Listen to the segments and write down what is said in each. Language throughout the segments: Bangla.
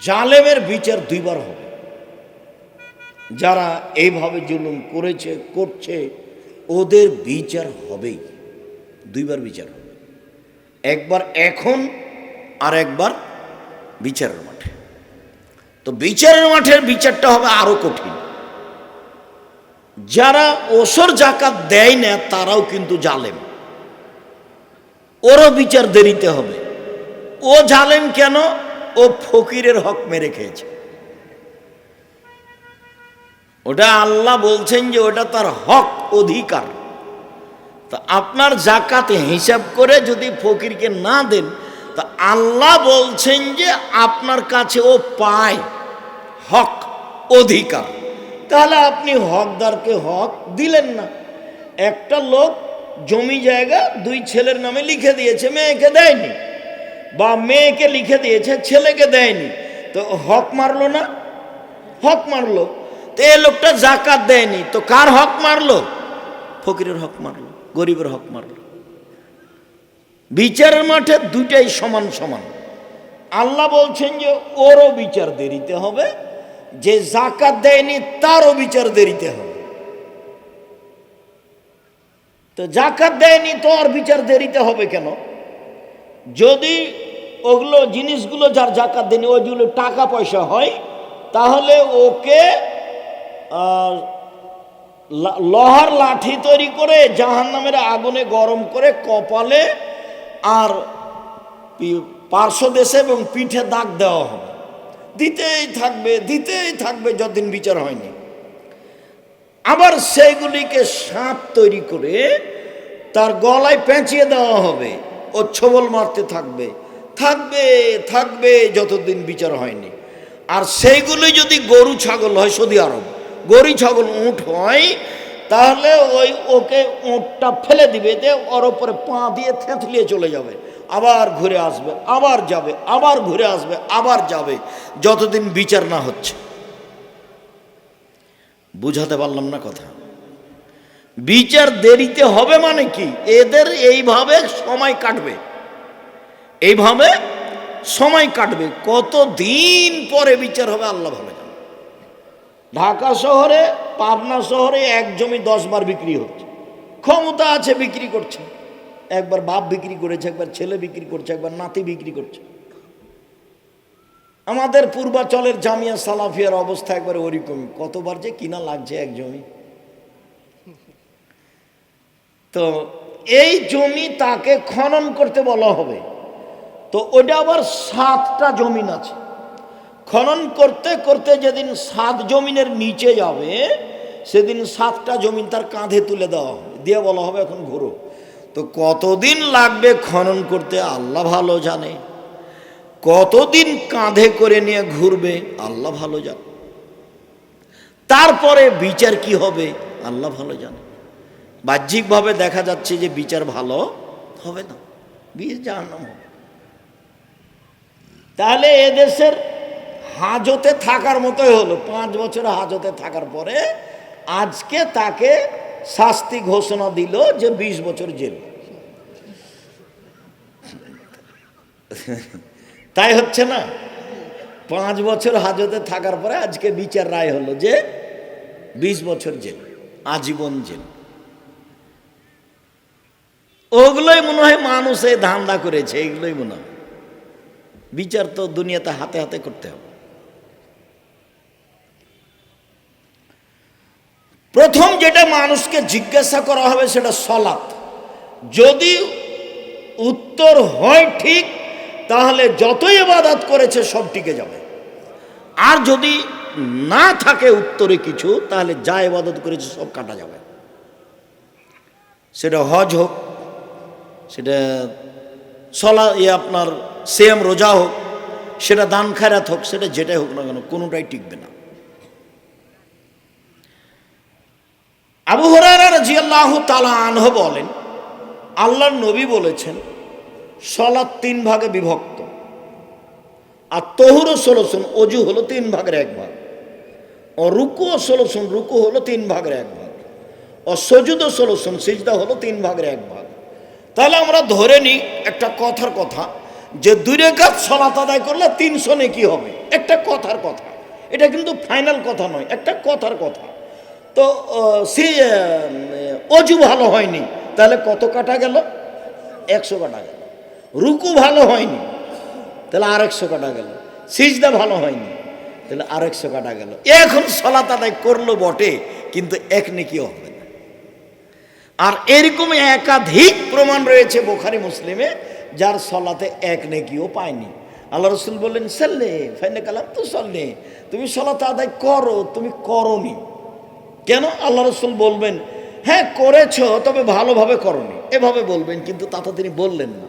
জালেমের বিচার দুইবার হবে। যারা এইভাবে জুলুম করেছে, করছে, ওদের বিচার হবেই। দুইবার বিচার হবে। একবার এখন আর একবার বিচারের মাঠে। তো বিচারের মাঠের বিচারটা হবে আরও কঠিন। যারা ওসর জাকাত দেয় না, তারাও কিন্তু জালেম। ওরও বিচার দেরিতে হবে। ও জালেম কেন? ও ফকিরের হক মেরে খেয়েছে। ওটা আল্লাহ বলছেন যে ওটা তার হক, অধিকার। তা আপনার জাকাতে হিসাব করে যদি ফকিরকে না দেন, তা আল্লাহ বলছেন যে আপনার কাছে ও পায় হক, অধিকার। তাহলে আপনি হকদারকে হক দিলেন না। একটা লোক জমি জায়গা দুই ছেলের নামে লিখে দিয়েছে, মেয়েকে দেয়নি। বা মেয়েকে লিখে দিয়েছে, ছেলেকে দেয়নি। তো হক মারলো না? হক মারলো। তো এ লোকটা জাকাত দেয়নি। তো কার হক মারলো? ফকিরের হক মারলো, গরিবের হক মারলো। বিচারের মাঠে দুটাই সমান সমান। আল্লাহ বলছেন যে, ওরও বিচার দেরিতে হবে, যে জাকাত দেয়নি, তারও বিচার দেরিতে হবে। তো জাকাত দেয়নি, তো আর বিচার দেরিতে হবে কেন? যদি ওগুলো জিনিসগুলো যার জাকাত দেয়নি, ওইগুলো টাকা পয়সা হয়, তাহলে ওকে লোহার লাঠি তৈরি করে জাহান নামের আগুনে গরম করে কপালে আর পার্শ্ব দেশে এবং পিঠে দাগ দেওয়া হবে। দিতেই থাকবে দিতেই থাকবে যতদিন বিচার হয়নি। আবার সেইগুলিকে সাপ তৈরি করে তার গলায় পেঁচিয়ে দেওয়া হবে। ও ছবল মারতে থাকবে। থাকবে থাকবে, যতদিন বিচার হয়নি। আর সেইগুলি যদি গরু ছাগল হয়, সৌদি আরব, গরু ছাগল উঁট হয়, তাহলে ওই ওকে উঁটটা ফেলে দিবে যে ওর ওপরে পা দিয়ে থেঁতলিয়ে চলে যাবে। আবার ঘুরে আসবে, আবার যাবে, আবার ঘুরে আসবে, আবার যাবে, যতদিন বিচার না হচ্ছে। বুঝাতে পারলাম না কথা? বিচার দেরিতে হবে মানে কি? এদের এইভাবে সময় কাটবে। এইভাবে সময় কাটবে। কত দিন পরে বিচার হবে আল্লাহ ভালো ঢাকা শহরে, পাবনা শহরে এক জমি দশ বার বিক্রি হচ্ছে। ক্ষমতা আছে, বিক্রি করছে। একবার বাপ বিক্রি করেছে, একবার ছেলে বিক্রি করছে, একবার নাতি বিক্রি করছে। আমাদের পূর্বাচলের জামিয়া সালাফিয়ার অবস্থা একবার ওরকমই কতবার যে কিনা লাগছে এক জমি। তো এই জমি তাকে খনন করতে বলা হবে। তো ওটা আবার সাতটা জমিন আছে। খনন করতে করতে যেদিন সাত জমিনের নিচে যাবে, সেদিন সাতটা জমিন তার কাঁধে তুলে দেওয়া হবে। দিয়ে বলা হবে এখন ঘুরো। তো কতদিন লাগবে খনন করতে আল্লাহ ভালো জানে। কতদিন কাঁধে করে নিয়ে ঘুরবে আল্লাহ ভালো জানে। তারপরে বিচার কি হবে আল্লাহ ভালো জানে। বাহ্যিকভাবে দেখা যাচ্ছে যে বিচার ভালো হবে না। বিয়ে জাহান্নাম হবে। তাহলে এদেশের হাজতে থাকার মতোই হলো। পাঁচ বছর হাজতে থাকার পরে আজকে তাকে শাস্তি ঘোষণা দিল যে বিশ বছর জেল। তাই হচ্ছে না? পাঁচ বছর হাজতে থাকার পরে আজকে বিচার রায় হলো যে বিশ বছর জেল, আজীবন জেল। ওগুলোই মনে হয় মানুষে ধান্দা করেছে, এগুলোই মনে হয়। বিচার তো দুনিয়াতে হাতে হাতে করতে হবে। প্রথম যেটা মানুষকে জিজ্ঞাসা করা হবে সেটা সলাৎ। যদি উত্তর হয় ঠিক, তাহলে যতই এবাদাত করেছে সব টিকে যাবে। আর যদি না থাকে উত্তরে কিছু, তাহলে যা এবাদত করেছে সব কাটা যাবে। সেটা হজ হোক সেটা সলা ইয়ে আপনার সেম রোজা হোক, সেটা দান খায়রাত হোক, সেটা যেটাই হোক না কেন, কোনোটাই টিকবে না। আবু হরারা তালা আনহ বলেন, আল্লাহর নবী বলেছেন, সলাৎ তিন ভাগে বিভক্ত। আর তহুরও ষোলোশন অজু হলো তিন ভাগের এক ভাগ। ও রুকুও ষোলোশন রুকু হলো তিন ভাগের এক ভাগ। ও সজুদও ষোলোশন সিজদা হলো তিন ভাগের এক ভাগ। তাহলে আমরা ধরে নিই একটা কথার কথা, যে দুই রেখাত সলাত আদায় করলে তিনশো নেকি হবে। একটা কথার কথা। এটা কিন্তু ফাইনাল কথা নয়, একটা কথার কথা। তো সে অজু ভালো হয়নি, তাহলে কত কাটা গেল? একশো কাটা গেল। রুকু ভালো হয়নি, তাহলে আর একশো কাটা গেল। সিজদা ভালো হয়নি, তাহলে আর একশো কাটা গেল। এখন সলাত আদায় করল বটে, কিন্তু এক নেকিও হবে আর এরকম একাধিক প্রমাণ রয়েছে বোখারি মুসলিমে, যার সলাতে এক নেকিও পায়নি। আল্লাহ রসুল বললেন, সাল্লে ফাইনে কালাম তো সল্লে, তুমি সলাতে আদায় করো, তুমি করনি। কেন? আল্লাহ রসুল বলবেন হ্যাঁ করেছ, তবে ভালোভাবে করনি। এভাবে বলবেন, কিন্তু তা তো তিনি বললেন না।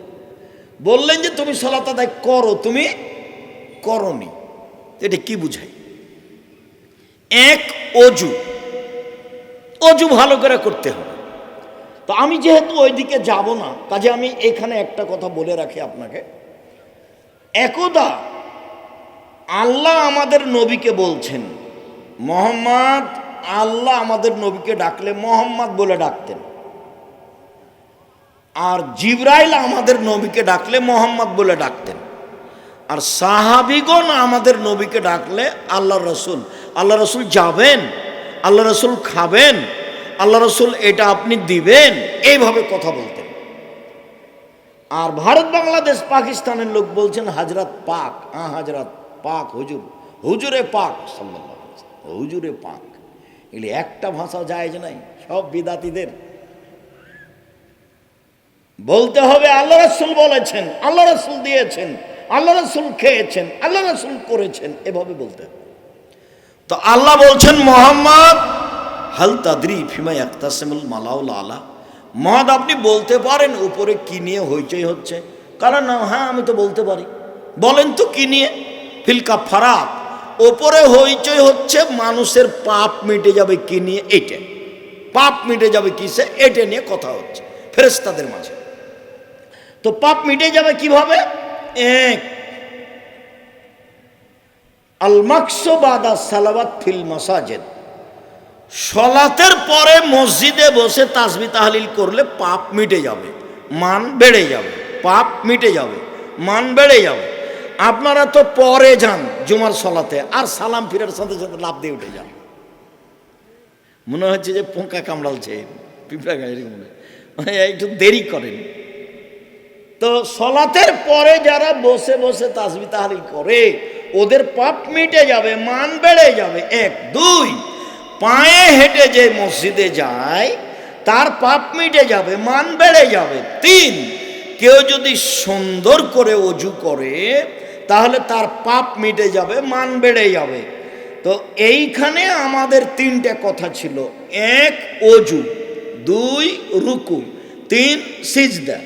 বললেন যে, তুমি সলাত আদায় করো, তুমি করনি। এটা কি বুঝাই এক অজু। অজু ভালো করে করতে হবে। তো আমি যেহেতু ওইদিকে যাব না, কাজে আমি এখানে একটা কথা বলে রাখি আপনাকে। একদা আল্লাহ আমাদের নবীকে বলছেন, মোহাম্মদ, আল্লাহ আমাদের নবীকে ডাকলে মোহাম্মদ বলে ডাকতেন। আর জিব্রাইল আমাদের নবীকে ডাকলে মোহাম্মদ বলে ডাকতেন। আর সাহাবিগণ আমাদের নবীকে ডাকলে আল্লাহ রসুল। আল্লাহ রসুল যাবেন আল্লাহ রসুল খাবেন। আল্লাহ রসুল, এটা আপনি দিবেন। এইভাবে কথা বলতেন। আর ভারত, বাংলাদেশ, পাকিস্তানের লোক বলছেন, হাজরাত পাক। হ্যাঁ হাজরাত পাক, হুজুর। হুজুরে পাক হুজুরে পাক। এগুলি একটা ভাষা যায় যে নাই, সব বিদাতিদের। বলতে হবে, আল্লাহ রসুল বলেছেন, আল্লাহ রসুল দিয়েছেন, আল্লাহ রসুল খেয়েছেন, আল্লাহ রসুল করেছেন। এভাবে বলতে তো আল্লাহ বলছেন, মোহাম্মদ হাল তাদরি ফিমা একতাসেমুল মালাউল আলা। মহাদ আপনি বলতে পারেন, উপরে কি নিয়ে হইচই হচ্ছে? কারণ হ্যাঁ আমি তো বলতে পারি। বলেন তো কি নিয়ে? ফিলকা ফারাত ওপরে হইচই হচ্ছে মানুষের পাপ মিটে যাবে কি নিয়ে? এইটা। পাপ মিটে যাবে কিসে? এটা নিয়ে কথা হচ্ছে ফেরেস্তাদের মাঝে। তো পাপ মিটে যাবে কীভাবে? এক। আল মাকসবাদা সালাবাত ফিল মাসাজেদ। সলাতের পরে মসজিদে বসে তাসবি তাহলিল করলে পাপ মিটে যাবে, মান বেড়ে যাবে, পাপ মিটে যাবে, মান বেড়ে যাবে। আপনারা তো পরে যান জুমার সলাতে, আর সালাম ফিরার সাথে সাথে লাভ দিয়ে উঠে যান। মনে হচ্ছে যে পোকা কামড়ালছে পিঁপড়া গাড়ি মনে মানে একটু দেরি করেন। তো সলাতের পরে যারা বসে বসে তাসবি তাহলিল করে, ওদের পাপ মিটে যাবে, মান বেড়ে যাবে। এক, দুই পায়ে হেঁটে যে মসজিদে যায়, তার পাপ মিটে যাবে, মান বেড়ে যাবে। তিন, কেউ যদি সুন্দর করে অজু করে, তাহলে তার পাপ মিটে যাবে, মান বেড়ে যাবে। তো এইখানে আমাদের তিনটে কথা ছিল। এক, অজু, দুই, রুকু, তিন, সিজদা।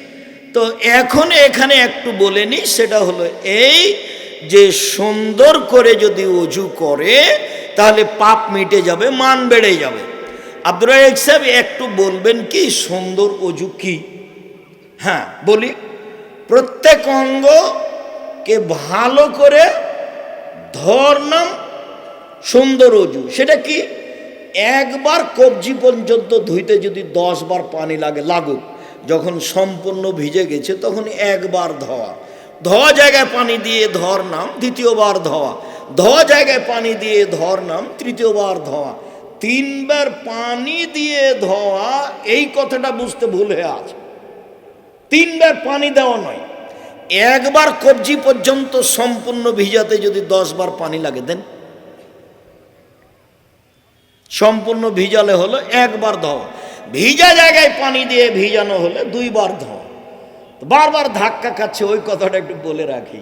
তো এখন এখানে একটু বলে নি সেটা হলো এই যে সুন্দর করে যদি অজু করে তাহলে পাপ মিটে যাবে, মান বেড়ে যাবে। আব্দুর রাজাক সাহেব একটু বলবেন কি, সুন্দর অজু কি? হ্যাঁ বলি। প্রত্যেক অঙ্গকে ভালো করে ধর্নাম সুন্দর অজু। সেটা কি? একবার কবজি পর্যন্ত ধুইতে যদি দশ বার পানি লাগে, লাগুক। যখন সম্পূর্ণ ভিজে গেছে, তখন একবার ধোয়া। ধোয়া জায়গায় পানি দিয়ে ধর নাম দ্বিতীয়বার ধোয়া। ধোয়া জায়গায় পানি দিয়ে ধর নাম তৃতীয়বার ধোয়া। তিনবার পানি দিয়ে ধোয়া, এই কথাটা বুঝতে ভুল হয়ে আছে। তিনবার পানি দেওয়া নয়। একবার কবজি পর্যন্ত সম্পূর্ণ ভিজাতে যদি দশ বার পানি লাগে দেন। সম্পূর্ণ ভিজালে হলো একবার ধোয়া। ভিজা জায়গায় পানি দিয়ে ভিজানো হলে দুইবার ধোয়া। বারবার ধাক্কা খাচ্ছে, ওই কথাটা একটু বলে রাখি।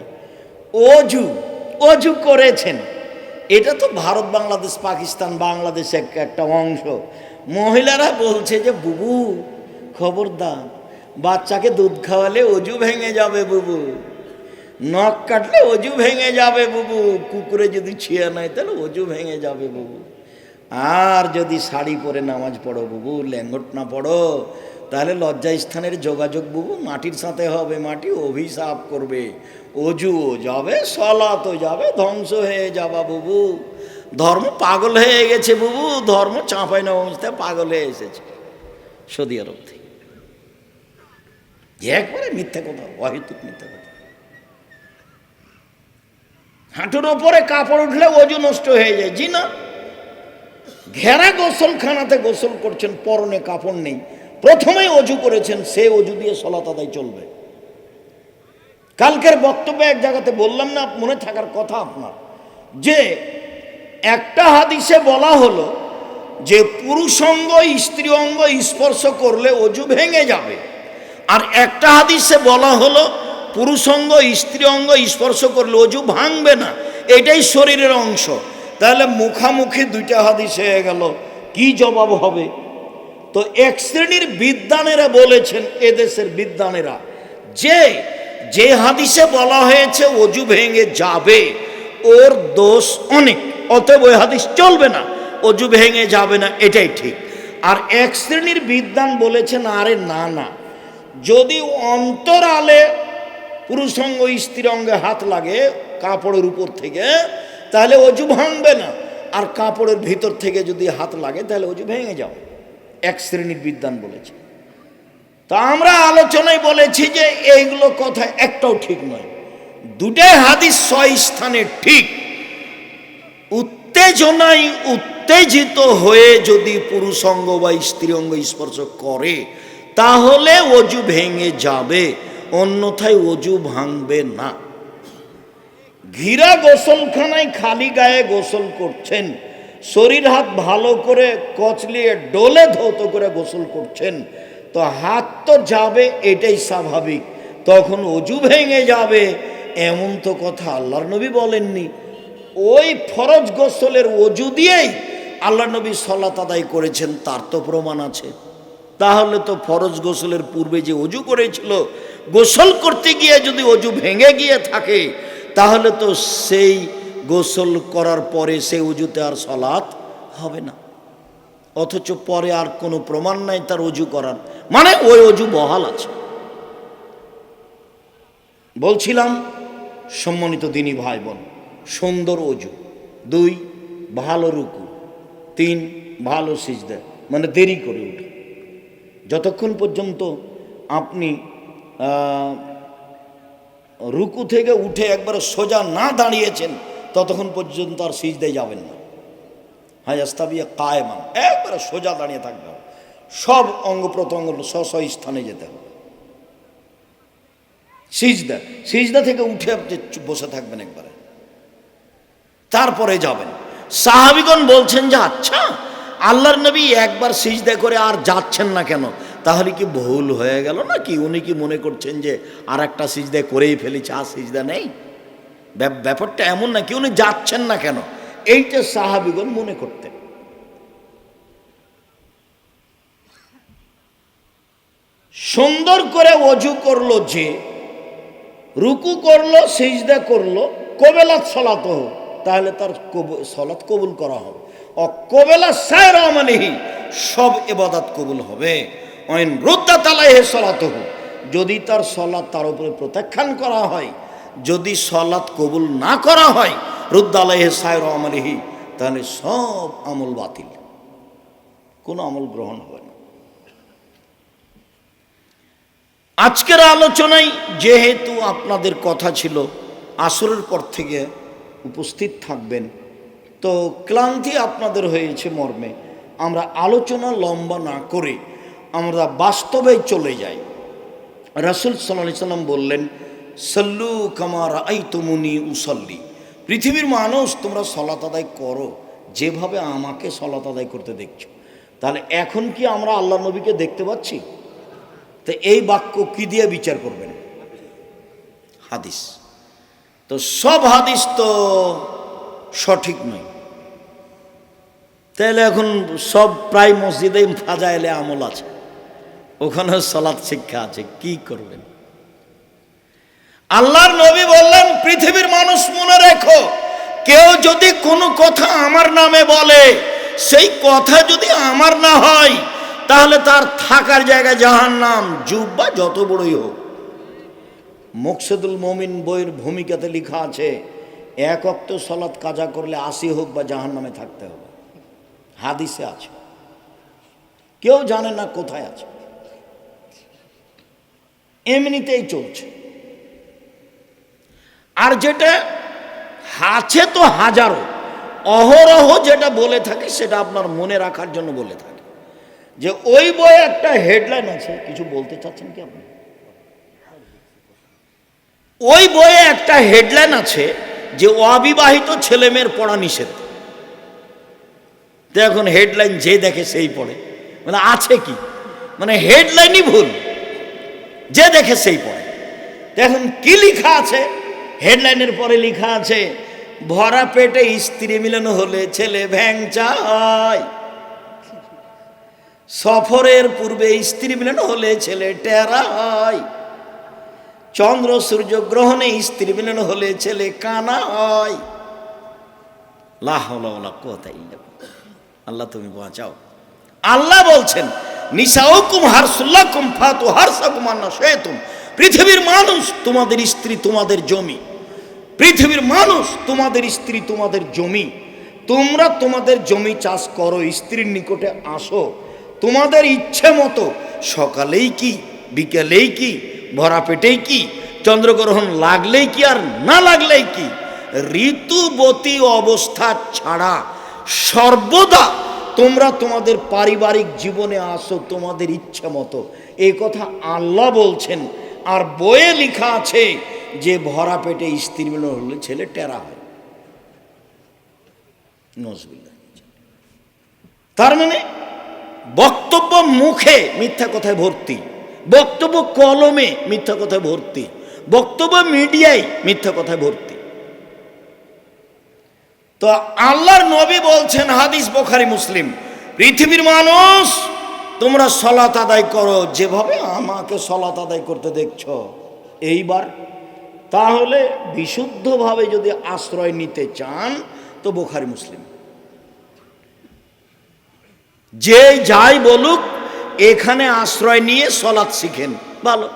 অজু অজু করেছেন। এটা তো ভারত, বাংলাদেশ, পাকিস্তান, বাংলাদেশ একটা অংশ। মহিলারা বলছে যে, বুবু, খবরদার, বাচ্চাকে দুধ খাওয়ালে অজু ভেঙে যাবে বুবু। নখ কাটলে অজু ভেঙে যাবে বুবু। কুকুরে যদি ছিঁড়ে নেয়, তাহলে অজু ভেঙে যাবে বুবু। আর যদি শাড়ি পরে নামাজ পড়ো বুবু ল্যাঙ্গট না পড়ো তাহলে লজ্জা স্থানের যোগাযোগ বুবু মাটির সাথে হবে, মাটি অভিশাপ করবে। অজুও যাবে সলাতও যাবে, ধ্বংস হয়ে যাবা বুবু। ধর্ম পাগল হয়ে গেছে বুবু, ধর্ম চাঁপাই নবমস্তে পাগল হয়ে এসেছে। সৌদি আরব থেকে। একবারে মিথ্যা কথা, অহেতুক মিথ্যা কথা। হাঁটুর ওপরে কাপড় উঠলে ওজু নষ্ট হয়ে যায়। জি না ঘেরা গোসলখানাতে গোসল করছেন, পরনে কাপড় নেই। প্রথমেই অজু করেছেন, সে অজু দিয়ে সলাত আদায় চলবে। কালকের বক্তব্যে এক জায়গাতে বললাম না, মনে থাকার কথা আপনার। যে একটা হাদিসে বলা হলো যে পুরুষ অঙ্গ স্ত্রী অঙ্গ স্পর্শ করলে অজু ভেঙে যাবে। আর একটা হাদিসে বলা হলো পুরুষ অঙ্গ স্ত্রী অঙ্গ স্পর্শ করলে অজু ভাঙবে না, এটাই শরীরের অংশ। তাহলে মুখামুখি দুইটা হাদিস হয়ে গেল, কি জবাব হবে? তো এক শ্রেণির বিদ্বানেরা বলেছেন এদেশের বিদ্বানেরা, যে যে হাদিসে বলা হয়েছে, অজু ভেঙে যাবে, ওর দোষ অনেক, অতএব ওই হাদিস চলবে না, অজু ভেঙে যাবে না, এটাই ঠিক। আর এক শ্রেণির বিদ্বান বলেছেন, আরে না না, যদি অন্তরালে পুরুষ অঙ্গ স্ত্রী অঙ্গে হাত লাগে কাপড়ের উপর থেকে, তাহলে অজু ভাঙবে না, আর কাপড়ের ভিতর থেকে যদি হাত লাগে, তাহলে অজু ভেঙে যাবে। এক শ্রেণির বিদ্বান বলেছে। তা আমরা আলোচনায় বলেছি যে এইগুলো কথা একটাও ঠিক নয়। দুটাই হাদিস ছয় স্থানে ঠিক। উত্তেজনায় উত্তেজিত হয়ে যদি পুরুষ অঙ্গ বা স্ত্রী অঙ্গ স্পর্শ করে, তাহলে অজু ভেঙে যাবে, অন্যথায় অজু ভাঙবে না। ঘিরা গোসলখানায় খালি গায়ে গোসল করছেন শরীর হাত ভালো করে কচলিয়ে ডোলে ধৌত করে গোসল করছেন, তো হাত তো যাবে, এটাই স্বাভাবিক। তখন অজু ভেঙে যাবে, এমন তো কথা আল্লাহর নবী বলেননি। ওই ফরজ গোসলের অজু দিয়েই আল্লাহ নবী সলাত আদায় করেছেন, তার তো প্রমাণ আছে। তাহলে তো ফরজ গোসলের পূর্বে যে অজু করেছিল, গোসল করতে গিয়ে যদি অজু ভেঙে গিয়ে থাকে, তাহলে তো সেই গোসল করার পরে সেই অজুতে আর সলাৎ হবে না। অথচ পরে আর কোনো প্রমাণ নাই তার অজু করার। মানে ওই অজু বহাল আছে। বলছিলাম, সম্মানিত দিনী ভাই বোন সুন্দর অজু দুই, ভালো রুকু। তিন, ভালো সিজদা। মানে দেরি করে উঠে। যতক্ষণ পর্যন্ত আপনি রুকু থেকে উঠে একবার সোজা না দাঁড়িয়েছেন ততক্ষণ পর্যন্ত আর সিজদায় যাবেন না। হাই আস্তাবিয়া কায়মান। একবারে সোজা দাঁড়িয়ে থাকবে সব অঙ্গ প্রত্যঙ্গ স্ব স্থানে যেতে হবে। সিজদা সিজদা থেকে উঠে আপনি বসে থাকবেন একবারে। তারপরে যাবেন। সাহাবিগণ বলছেন যে আচ্ছা আল্লাহর নবী একবার সিজদা করে আর যাচ্ছেন না কেন? তাহলে কি ভুল হয়ে গেল না কি উনি কি মনে করছেন যে আর একটা সিজদা করেই ফেলেছে, আর সিজদা নেই? ব্যাপারটা এমন না, কি উনি যাচ্ছেন না কেন? এইটা সাহাবিগণ মনে করতেন। সুন্দর করে অজু করল যে, রুকু করল, সিজদা করল, কবেলাত সলাত হোক, তাহলে তার সলাত কবুল করা হবে। অকবেলা সায় রহমানিহি সব এবাদাত কবুল হবে। অইন রুদ্দা তালাই হে সলাত হোক যদি তার সলাৎ তার উপরে প্রত্যাখ্যান করা হয় যদি সলাৎ কবুল না করা হয় রুদ্দালাহে সায় রহমানিহি তাহলে সব আমল বাতিল। কোনো আমল গ্রহণ হবে না। আজকের আলোচনায় যেহেতু আপনাদের কথা ছিল, আসরের পর থেকে উপস্থিত থাকবেন, তো ক্লান্তি আপনাদের হয়েছে মর্মে, আমরা আলোচনা লম্বা না করে আমরা বাস্তবে চলে যাই। রাসুল সাল্লাহ সাল্লাম বললেন সল্লু কামার আই তুমুনি উসল্লি। পৃথিবীর মানুষ, তোমরা সলাত আদায় করো। যেভাবে আমাকে সলাত আদায় করতে দেখছ। তাহলে এখন কি আমরা আল্লাহ নবীকে দেখতে পাচ্ছি? তো এই বাক্য কি দিয়ে বিচার করবেন? হাদিস। তো সব হাদিস তো সঠিক নয়। তাহলে এখন সব প্রায় মসজিদে ফাজাইলে আমল আছে। ওখানে সলাৎ শিক্ষা আছে। কি করবেন? আল্লাহর নবী বললেন, পৃথিবীর মানুষ মনে রেখো, কেউ যদি কোনো কথা আমার নামে বলে, সেই কথা যদি আমার না হয়, তাহলে তার থাকার জায়গা জাহান নাম যুব বা যত বড়ই হোক। মোকসেদুল মমিন বইয়ের ভূমিকাতে লেখা আছে, এক অক্ত সলাৎ কাজা করলে আশি হোক বা জাহান নামে থাকতে হবে। হাদিসে আছে। কেউ জানে না কোথায় আছে। এমনিতেই চলছে। আর যেটা আছে তো হাজারো, অহরহ যেটা বলে থাকে সেটা আপনার মনে রাখার জন্য বলে থাকে। যে ওই বইয়ে একটা হেডলাইন আছে, কিছু বলতে চাচ্ছেন কি আপনি? ওই বইয়ে একটা হেডলাইন আছে যে অবিবাহিত ছেলে মেয়ের পড়া নিষেধ। তো এখন হেডলাইন যে দেখে সেই পড়ে। মানে আছে কি? মানে হেডলাইনই ভুল। যে দেখে সেই পড়ে। এখন কি লেখা আছে? হেডলাইনের পরে লেখা আছে, ভরা পেটে স্ত্রী মিলন হলে ছেলে ভ্যাংচা হয় সফরের পূর্বে স্ত্রী মিলন হলে ছেলে টেরা হয় চন্দ্র সূর্য গ্রহণে স্ত্রী মিলন হলে ছেলে কানা হয় আল্লাহ তুমি বাঁচাও। আল্লাহ বলছেন, নিসাউকুম হারসুল্লাকুম ফাতু পৃথিবীর মানুষ তোমাদের স্ত্রী তোমাদের জমি। পৃথিবীর মানুষ, তোমাদের স্ত্রী তোমাদের জমি। তোমরা তোমাদের জমি চাষ করো, স্ত্রীর নিকটে আসো। তোমাদের ইচ্ছে মতো সকালেই কি, বিকেলেই কি, ভরা পেটেই কি, চন্দ্রগ্রহণ লাগলেই কি আর না লাগলেই কি, ঋতুবতী অবস্থা ছাড়া সর্বদা তোমরা তোমাদের পারিবারিক জীবনে আসো তোমাদের ইচ্ছে মতো। এই কথা আল্লাহ বলছেন। আর বইয়ে লেখা আছে ভরা পেটে স্ত্রী মিলন হলে ছেলে টেরা হয়। নজবিল্লাহ তার মানে বক্তব্য মুখে মিথ্যা কথায় ভর্তি, বক্তব্য কলমে মিথ্যা কথায় ভর্তি, বক্তব্য মিডিয়ায় মিথ্যা কথায় ভর্তি। তো আল্লাহর নবী বলছেন, হাদিস বোখারি, মুসলিম, পৃথিবীর মানুষ, তোমরা সলাত আদায় করো, যেভাবে আমাকে সলাত আদায় করতে দেখছ, এইবার তাহলে বিশুদ্ধভাবে যদি আশ্রয় নিতে চান, তো বোখারি মুসলিম। যে যাই বলুক, এখানে আশ্রয় নিয়ে সলাৎ শিখেন, ভালো।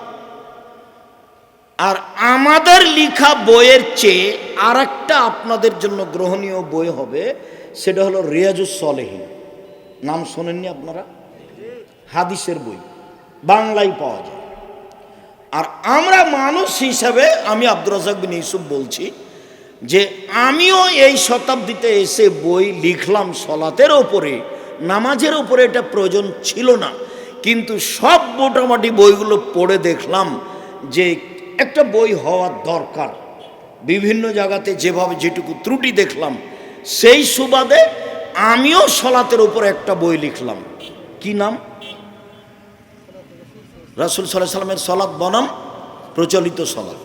আর আমাদের লিখা বইয়ের চেয়ে আর আপনাদের জন্য গ্রহণীয় বই হবে, সেটা হলো রিয়াজুস সলেহীন। নাম শোনেননি আপনারা? হাদিসের বই। বাংলায় পাওয়া যায়। আর আমরা মানুষ হিসাবে আমি আব্দুর রাজাক বিন ইউসুফ বলছি যে আমিও এই শতাব্দীতে এসে বই লিখলাম সলাতের ওপরে, নামাজের ওপরে এটা প্রয়োজন ছিল না। কিন্তু সব মোটামুটি বইগুলো পড়ে দেখলাম যে একটা বই হওয়ার দরকার। বিভিন্ন জায়গাতে যেভাবে যেটুকু ত্রুটি দেখলাম, সেই সুবাদে আমিও সলাতের উপর একটা বই লিখলাম। কি নাম? রাসুল সাল্লাহ সাল্লামের সলাৎ বনাম, প্রচলিত সলাদ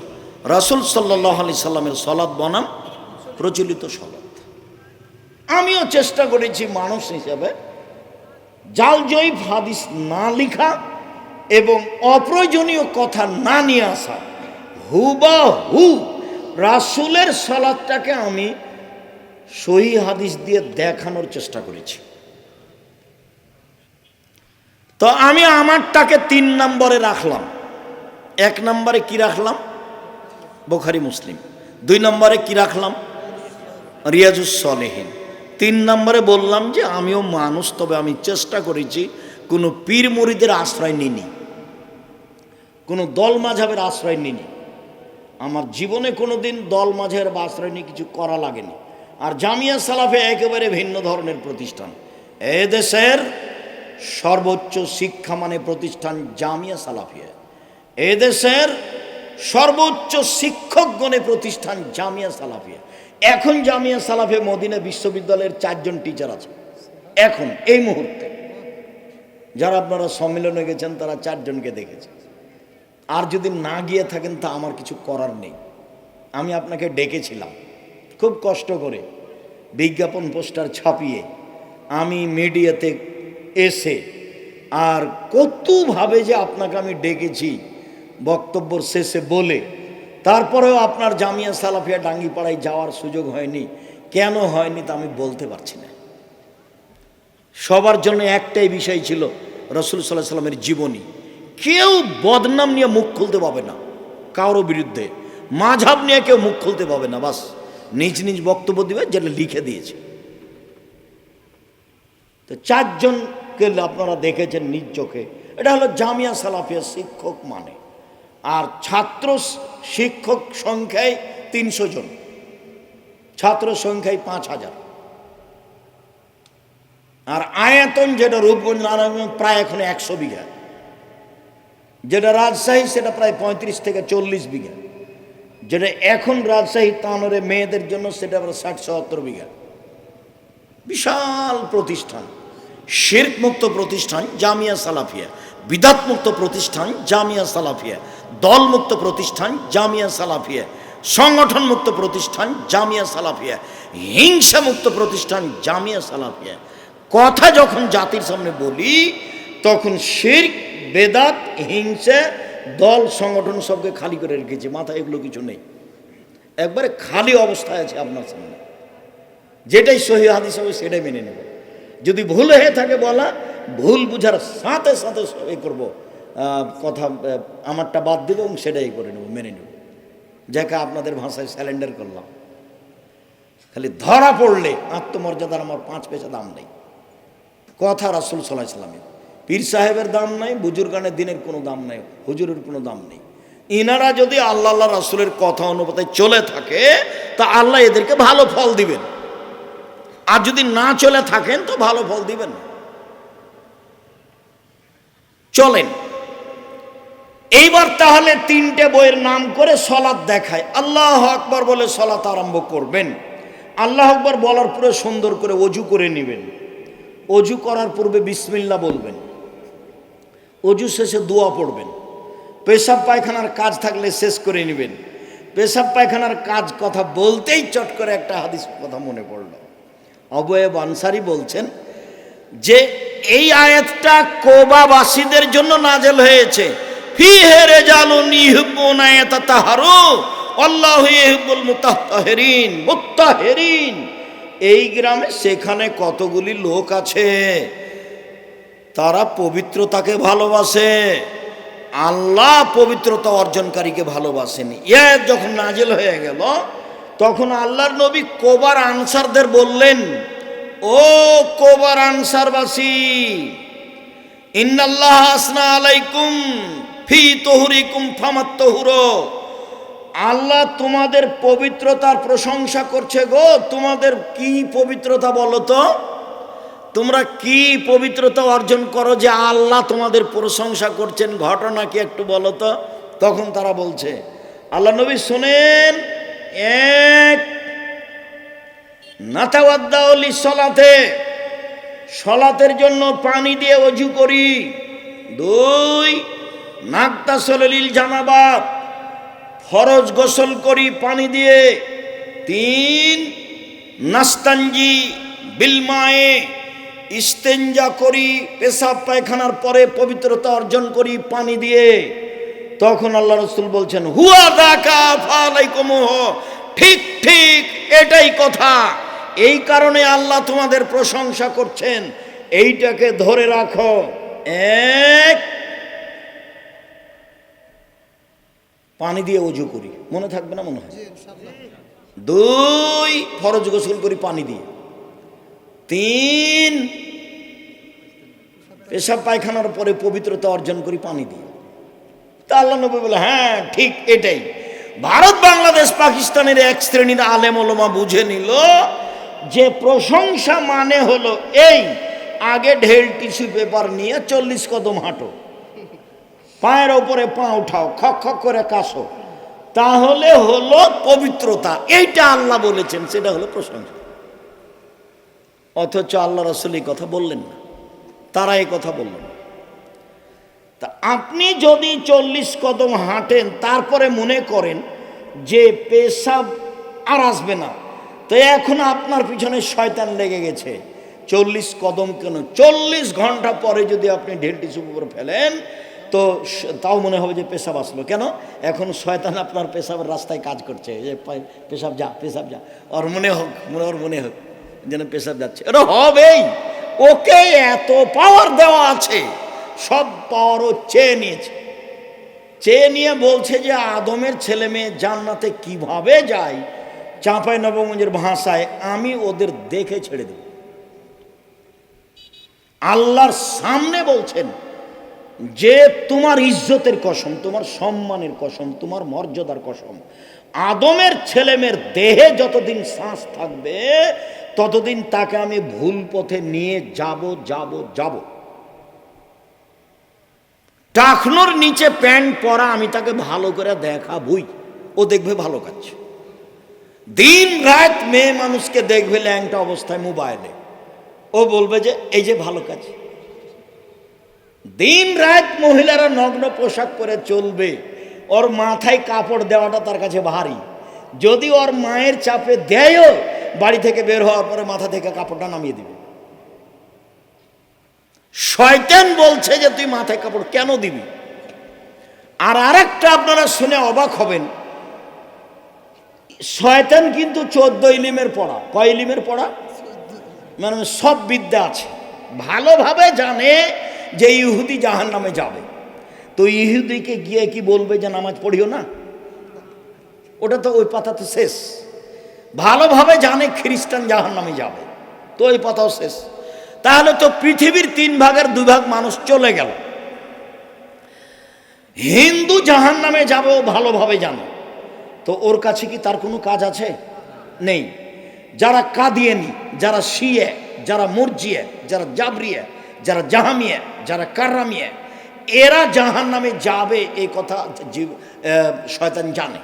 রাসুল সাল্লাহ আলি সাল্লামের সলাৎ বনাম, প্রচলিত সলাদ আমিও চেষ্টা করেছি মানুষ হিসাবে জাল জয়ীফ হাদিস না লিখা এবং অপ্রয়োজনীয় কথা না নিয়ে আসা। হুবা হু রাসুলের সলাদটাকে আমি সহি হাদিস দিয়ে দেখানোর চেষ্টা করেছি। তো আমি আমারটাকে তিন নম্বরে রাখলাম। এক নম্বরে কি রাখলাম? বোখারি মুসলিম। দুই নম্বরে কি রাখলাম? রিয়াজুস সলেহীন। তিন নম্বরে বললাম যে আমিও মানুষ, তবে আমি চেষ্টা করেছি কোনো পীর মুড়িদের আশ্রয় নিনি কোনো দল মাঝাবের আশ্রয় নিনি আমার জীবনে কোনো দিন দল মাঝের বা আশ্রয় নিয়ে কিছু করা লাগেনি। আর জামিয়া সালাফে একেবারে ভিন্ন ধরনের প্রতিষ্ঠান। এ দেশের সর্বোচ্চ শিক্ষা মানে প্রতিষ্ঠান জামিয়া সালাফিয়া। এদেশের সর্বোচ্চ শিক্ষকগণে প্রতিষ্ঠান জামিয়া সালাফিয়া। এখন জামিয়া সালাফিয়া মদিনা বিশ্ববিদ্যালয়ের চারজন টিচার আছে। এখন, এই মুহূর্তে। যারা আপনারা সম্মেলনে গেছেন, তারা চারজনকে দেখেছেন আর যদি না গিয়ে থাকেন, তা আমার কিছু করার নেই। আমি আপনাকে ডেকেছিলাম। খুব কষ্ট করে বিজ্ঞাপন পোস্টার ছাপিয়ে আমি মিডিয়াতে এসে আর কতভাবে যে আপনাকে আমি ডেকেছি বক্তব্যর শেষে বলে, তারপরেও আপনার জামিয়া সালাফিয়া ডাঙ্গিপাড়ায় যাওয়ার সুযোগ হয়নি। কেন হয়নি তা আমি বলতে পারছি না। সবার জন্য একটাই বিষয় ছিল রসুল সাল্লাহ সাল্লামের জীবনী। কেউ বদনাম নিয়ে মুখ খুলতে পাবে না। কারও বিরুদ্ধে। মাঝাব নিয়ে কেউ মুখ খুলতে পাবে না। বাস নিজ নিজ বক্তব্য দিবে, যেটা লিখে দিয়েছে। তো চারজনকে আপনারা দেখেছেন নিজ চোখে। এটা হলো জামিয়া সালাফিয়া শিক্ষক মানে। আর ছাত্র শিক্ষক সংখ্যায় তিনশো জন। ছাত্র সংখ্যায় পাঁচ হাজার। আর আয়তন যেটা রূপগঞ্জ নারায়ণগঞ্জ প্রায় এখন একশো বিঘা। যেটা রাজশাহী সেটা প্রায় পঁয়ত্রিশ থেকে চল্লিশ বিঘা। যেটা এখন রাজশাহী তানোরে মেয়েদের জন্য সেটা প্রায় ষাট সত্তর বিঘা। বিশাল প্রতিষ্ঠান। শেরক মুক্ত প্রতিষ্ঠান জামিয়া সালাফিয়া বিদাত মুক্ত প্রতিষ্ঠান জামিয়া সালাফিয়া দল মুক্ত প্রতিষ্ঠান জামিয়া সালাফিয়া সংগঠন মুক্ত প্রতিষ্ঠান জামিয়া সালাফিয়া হিংসা মুক্ত প্রতিষ্ঠান জামিয়া সালাফিয়া। কথা যখন জাতির সামনে বলি, তখন শির্ক, বেদাত, হিংসা, দল, সংগঠন সবকে খালি করে রেখেছে, মাথায় এগুলো কিছু নেই। একবারে খালি অবস্থায় আছে আপনার সামনে। যেটাই সহি হাদিস হবে, সেটাই মেনে নেব। যদি ভুল হয়ে থাকে বলা, ভুল বুঝার সাথে সাথে এ করব। কথা আমারটা বাদ দেবো এবং সেটাই করে নেব, মেনে নেব। যাকে আপনাদের ভাষায় স্যালেন্ডার করলাম। খালি ধরা পড়লে আত্মমর্যাদার আমার পাঁচ পয়সা দাম নেই। কথা রাসুল সাল্লাহ পীর সাহেবের দাম নাই, বুজুর্গানের দিনের কোনো দাম নাই, হুজুরের কোনো দাম নেই। ইনারা যদি আল্লাহ আল্লাহ রাসুলের কথা অনুপাতে চলে থাকে, তা আল্লাহ এদেরকে ভালো ফল দিবেন। আর যদি না চলে থাকেন, তো ভালো ফল দিবেন চলেন। এইবার তাহলে তিনটে বইয়ের নাম করে সলাৎ দেখায়। আল্লাহ আকবর বলে সলাৎ আরম্ভ করবেন। আল্লাহ আকবর বলার পরে সুন্দর করে অজু করে নেবেন। অজু করার পূর্বে বিসমিল্লা বলবেন। অজু শেষে দোয়া পড়বেন। পেশাব পায়খানার কাজ থাকলে শেষ করে নেবেন। পেশাব পায়খানার কাজ কথা বলতেই চট করে একটা হাদিস কথা মনে পড়ল। অবয়েব আনসারি বলছেন যে এই আয়াতটা কোবাবাসীদের জন্য নাজেল হয়েছে। ফি হেরে জালুন ইহুব্বুনা ইয়াতাতাহারু, আল্লাহু ইহুব্বুল মুতাহহিরিন মুত্তাহিরিন। এই গ্রামে সেখানে কতগুলি লোক আছে? তারা পবিত্রতাকে ভালোবাসে। আল্লাহ পবিত্রতা অর্জনকারীকে ভালোবাসেন। ইয়ে যখন নাজেল হয়ে গেল তখন আল্লাহর নবী কোবার আনসারদের বললেন, ও কোবার আনসারবাসী, ইন্নাল্লাহ আসনা আলাইকুম ফি তহুরিকুম ফামাত তহুরো আল্লাহ তোমাদের পবিত্রতার প্রশংসা করছে গো। তোমাদের কি পবিত্রতা বলো তো? তোমরা কি পবিত্রতা অর্জন করো যে আল্লাহ তোমাদের প্রশংসা করছেন? ঘটনা কি একটু বলো তো? তখন তারা বলছে, আল্লাহ নবী শোনেন এক, নাতাওয়াদ্দাউলি সলাতে। সলাতের জন্য পানি দিয়ে অজু করি। দুই নাকতা সলিল জানাবাত। ফরজ গোসল করি পানি দিয়ে। তিন, নাস্তানজি বিলমায়ে ইস্তেঞ্জা করি, পেশাব পায়খানার পরে পবিত্রতা অর্জন করি পানি দিয়ে। তখন আল্লাহ রসুল বলছেন হুয়া দাকা ফালাইকুমুহ ঠিক ঠিক এটাই কথা। এই কারণে আল্লাহ তোমাদের প্রশংসা করছেন। এইটাকে ধরে রাখো। এক পানি দিয়ে অজু করি। মনে থাকবে না মনে হয়? দুই ফরজ গোসল করি পানি দিয়ে। তিন পেশাব পায়খানার পরে পবিত্রতা অর্জন করি পানি দিয়ে। তা আল্লাহ নবী বলে হ্যাঁ ঠিক এটাই। ভারত, বাংলাদেশ, পাকিস্তানের এক শ্রেণির আলেম ওলমা বুঝে নিল যে প্রশংসা মানে হলো এই, আগে ঢেল টিস্যু পেপার নিয়ে চল্লিশ কদম হাঁটো, পায়ের ওপরে পা উঠাও, খক খক করে কাশো। তাহলে হলো পবিত্রতা, এইটা আল্লাহ বলেছেন, সেটা হলো প্রশংসা। অথচ আল্লাহ রসুল এই কথা বললেন না, তারা এই কথা বললেন। তা আপনি যদি চল্লিশ কদম হাঁটেন, তারপরে মনে করেন যে পেশাব আর আসবে না, তো এখন আপনার পিছনে শয়তান লেগে গেছে। চল্লিশ কদম কেন? চল্লিশ ঘণ্টা পরে যদি আপনি ঢেল টিস্যু উপর ফেলেন, তো তাও মনে হবে যে পেশাব আসলো। কেন? এখন শয়তান আপনার পেশাবের রাস্তায় কাজ করছে। যে পেশাব যা পেশাব যা। ওর মনে হোক, মনে, ওর মনে হোক, যেন পেশাব যাচ্ছে। ওরা হবেই। ওকে এত পাওয়ার দেওয়া আছে। সব পাওয়ার ও চেয়ে নিয়েছে। চেয়ে নিয়ে বলছে যে আদমের ছেলে মেয়ে জান্নাতে কীভাবে যায়, চাঁপাই নবগঞ্জের ভাষায় আমি ওদের দেখে ছেড়ে দেব। আল্লাহর সামনে বলছেন যে তোমার ইজ্জতের কসম, তোমার সম্মানের কসম, তোমার মর্যাদার কসম, আদমের ছেলেমেয়ের দেহে যতদিন শ্বাস থাকবে, ততদিন তাকে আমি ভুল পথে নিয়ে যাব যাব যাব। টাকনোর নিচে প্যান্ট পরা, আমি তাকে ভালো করে দেখাবই। ও দেখবে ভালো কাজ। দিন রাত মেয়ে মানুষকে দেখবে ল্যাংটা অবস্থায় মোবাইলে। ও বলবে যে, এই যে ভালো কাজ। দিন রাত মহিলারা নগ্ন পোশাক পরে চলবে। ওর মাথায় কাপড় দেওয়াটা তার কাছে ভারী। যদি ওর মায়ের চাপে দেয়ও, বাড়ি থেকে বের হওয়ার পরে মাথা থেকে কাপড়টা নামিয়ে দিবে। শয়তান বলছে যে তুই মাথায় কাপড় কেন দিবি? আর আরেকটা আপনারা শুনে অবাক হবেন। শয়তান কিন্তু চোদ্দ ইলিমের পড়া। কয় ইলিমের পড়া? মানে সব বিদ্যা আছে। ভালোভাবে জানে যে ইহুদি জাহান নামে যাবে। তো ইহুদিকে গিয়ে কি বলবে যে নামাজ পড়িও না? ওটা তো ওই পাতা তো শেষ। ভালোভাবে জানে খ্রিস্টান জাহান নামে যাবে। তো ওই পাতাও শেষ। তাহলে তো পৃথিবীর তিন ভাগের দুই ভাগ মানুষ চলে গেল। হিন্দু জাহান নামে যাবে ও ভালোভাবে জানো। তো ওর কাছে কি তার কোনো কাজ আছে? নেই। যারা কাদিয়েনি, যারা শিয়ে, যারা মুরজিয়ে, যারা জাবরিয়ে, যারা জাহামিয়ে, যারা কার্রামিয়ে এরা জাহান নামে যাবে এই কথা শয়তান জানে।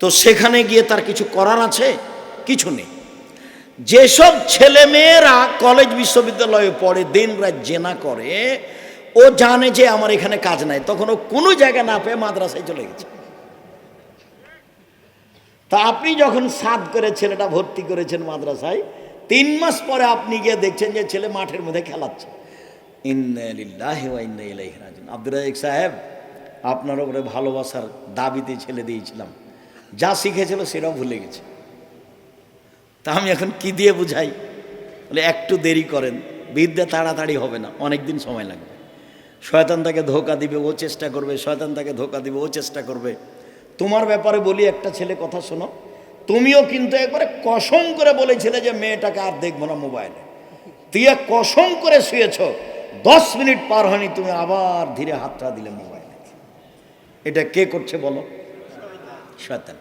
তো সেখানে গিয়ে তার কিছু করার আছে? কিছু নেই। যেসব ছেলে মেয়েরা কলেজ বিশ্ববিদ্যালয়ে পড়ে, দিন রাত জেনা করে, ও জানে যে আমার এখানে কাজ নাই। তখন ও কোনো জায়গা না পেয়ে মাদ্রাসায় চলে গেছে। তা আপনি যখন সাদ করে ছেলেটা ভর্তি করেছেন মাদ্রাসায়, তিন মাস পরে আপনি গিয়ে দেখছেন যে ছেলে মাঠের মধ্যে খেলাচ্ছে। রাজিউন। সাহেব, আপনার ওপরে ভালোবাসার দাবিতে ছেলে দিয়েছিলাম। যা শিখেছিল সেটাও ভুলে গেছে। তা আমি এখন কি দিয়ে বুঝাই? বলে, একটু দেরি করেন, বিদ্যা তাড়াতাড়ি হবে না অনেক দিন সময় লাগবে। শয়তান তাকে ধোকা দিবে, ও চেষ্টা করবে, শয়তান তাকে ধোকা দিবে, ও চেষ্টা করবে। তোমার ব্যাপারে বলি একটা ছেলে কথা শোনো, তুমিও কিন্তু একবারে কসম করে বলেছিলে যে মেয়েটাকে আর দেখব না মোবাইলে। তুই কসম করে শুয়েছ, দশ মিনিট পার হয়নি, তুমি আবার ধীরে হাতটা দিলে মোবাইলে। এটা কে করছে বলো? শয়তান।